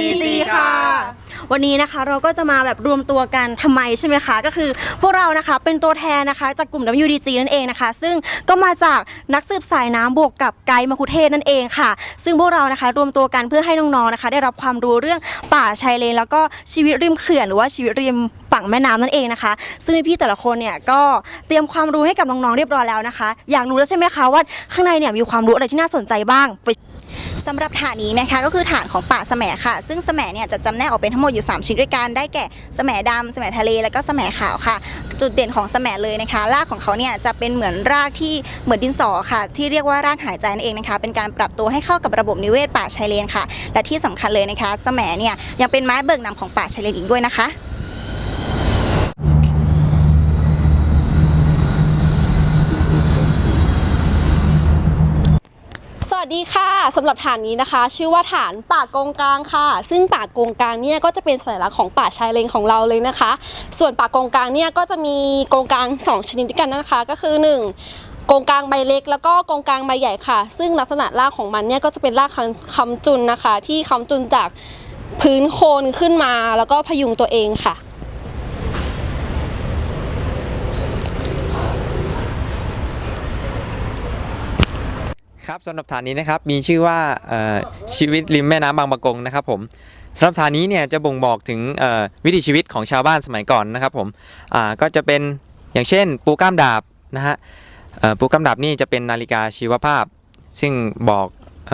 WDG ค่ะ วันนี้นะคะเราก็จะมาแบบรวมตัวกันทำไมใช่ไหมคะ ก็คือพวกเรานะคะเป็นตัวแทนนะคะ จากกลุ่ม WDG นั่นเองนะคะ ซึ่งก็มาจากนักสืบสายน้ำบวกกับไกด์มะคุเทศนั่นเองค่ะ ซึ่งพวกเรานะคะรวมตัวกันเพื่อให้น้องๆนะคะ ได้รับความรู้เรื่องป่าชายเลน แล้วก็ชีวิตริมเขื่อนหรือว่าชีวิตริมฝั่งแม่น้ำนั่นเองนะคะ ซึ่งพี่ๆแต่ละคนเนี่ยก็เตรียมความรู้ให้กับน้องๆเรียบร้อยแล้วนะคะ อยากรู้แล้วใช่ไหมคะว่าข้างในเนี่ยมีความรู้อะไรที่น่าสนใจบ้างไป สำหรับฐานนี้นะคะก็คือฐานของป่าแสมค่ะ ซึ่งแสมเนี่ยจะจำแนกออกเป็นทั้งหมดอยู่ 3ชนิดด้วยกันได้แก่แสมดำแสมทะเลแล้วก็แสมขาวค่ะ จุดเด่นของแสมเลยนะคะรากของเขาเนี่ยจะเป็นเหมือนรากที่เหมือนดินสอค่ะ ที่เรียกว่ารากหายใจนั่นเองนะคะ เป็นการปรับตัวให้เข้ากับระบบนิเวศป่าชายเลนค่ะ และที่สำคัญเลยนะคะแสมเนี่ยยังเป็นไม้เบิกนำของป่าชายเลนอีกด้วยนะคะ สวัสดีค่ะสำหรับฐานนี้นะคะ ชื่อว่าฐานป่ากงกลางค่ะ ซึ่งป่ากงกลางเนี่ยก็จะเป็นสัญลักษณ์ของป่าชายเลนของเราเลยนะคะ ส่วนป่ากงกลางเนี่ยก็จะมีกงกลางสองชนิดด้วยกันนะคะ ก็คือหนึ่งโกงกลางใบเล็ก แล้วก็กงกลางใบใหญ่ค่ะ ซึ่งลักษณะรากของมันเนี่ยก็จะเป็นรากคำคำจุนนะคะ ที่คำจุนจากพื้นโคนขึ้นมาแล้วก็พยุงตัวเองค่ะ ครับสำหรับฐานนี้นะครับมีชื่อว่าชีวิตริมแม่น้ำบางปะกงนะครับผมสำหรับฐานนี้เนี่ยจะบ่งบอกถึงวิถีชีวิตของชาวบ้านสมัยก่อนนะครับผมก็จะเป็นอย่างเช่น ปูก้ามดาบนะฮะปูก้ามดาบนี่จะเป็นนาฬิกาชีวภาพ ซึ่งบอกอ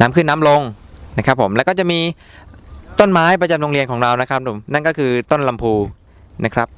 น้ำขึ้นน้ำลงนะครับผมแล้วก็จะมีต้นไม้ประจำโรงเรียนของเรานะครับผมนั่นก็คือต้นลำพูนะครับ